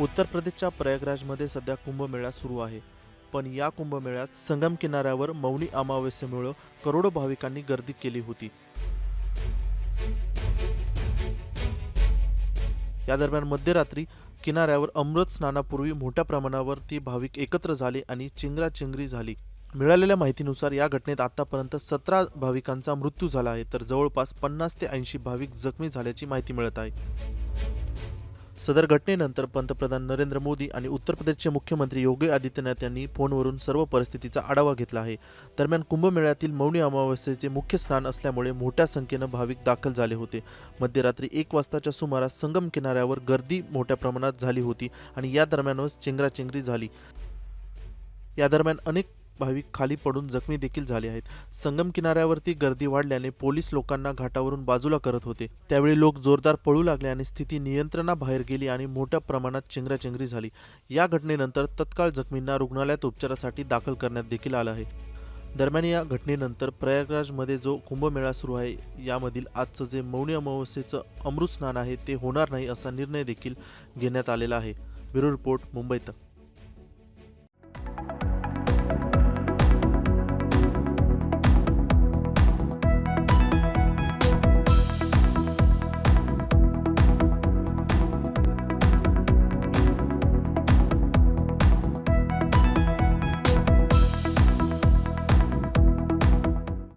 उत्तर प्रदेशच्या प्रयागराजमध्ये सध्या कुंभमेळा सुरू आहे. पण या कुंभमेळ्यात संगम किनाऱ्यावर मौनी अमावस्येमुळं करोडो भाविकांनी गर्दी केली होती. या दरम्यान मध्यरात्री किनाऱ्यावर अमृत स्नानापूर्वी मोठ्या प्रमाणावरती भाविक एकत्र झाले आणि चिंगराचिंगरी झाली. मिळालेल्या माहितीनुसार या घटनेत आतापर्यंत सतरा भाविकांचा मृत्यू झाला आहे तर जवळपास पन्नास ते ऐंशी भाविक जखमी झाल्याची माहिती मिळत आहे. सदर घटनेनंतर पंतप्रधान नरेंद्र मोदी आणि उत्तर प्रदेशचे मुख्यमंत्री योगी आदित्यनाथ यांनी फोनवरून सर्व परिस्थितीचा आढावा घेतला आहे. दरम्यान कुंभमेळ्यातील मौनी अमावस्येचे मुख्य स्नान असल्यामुळे मोठ्या संख्येनं भाविक दाखल झाले होते. मध्यरात्री एक वाजताच्या सुमारास संगम किनाऱ्यावर गर्दी मोठ्या प्रमाणात झाली होती आणि या दरम्यानच चेंगराचेंगरी झाली. या दरम्यान अनेक भाविक खाली पडून जखमी देखील झाले आहेत. संगम किनाऱ्यावरती गर्दी वाढल्याने पोलीस लोकांना घाटावरून बाजूला करत होते. त्यावेळी लोक जोरदार पळू लागले आणि स्थिती नियंत्रणाबाहेर गेली आणि मोठ्या प्रमाणात चिंगराचिंगरी झाली. या घटनेनंतर तत्काळ जखमींना रुग्णालयात उपचारासाठी दाखल करण्यात देखील आलं आहे. दरम्यान या घटनेनंतर प्रयागराजमध्ये जो कुंभमेळा सुरू आहे यामधील आजचं जे मौनी अमावस्येचं अमृत स्नान आहे ते होणार नाही असा निर्णय देखील घेण्यात आलेला आहे. ब्युरो रिपोर्ट मुंबईत.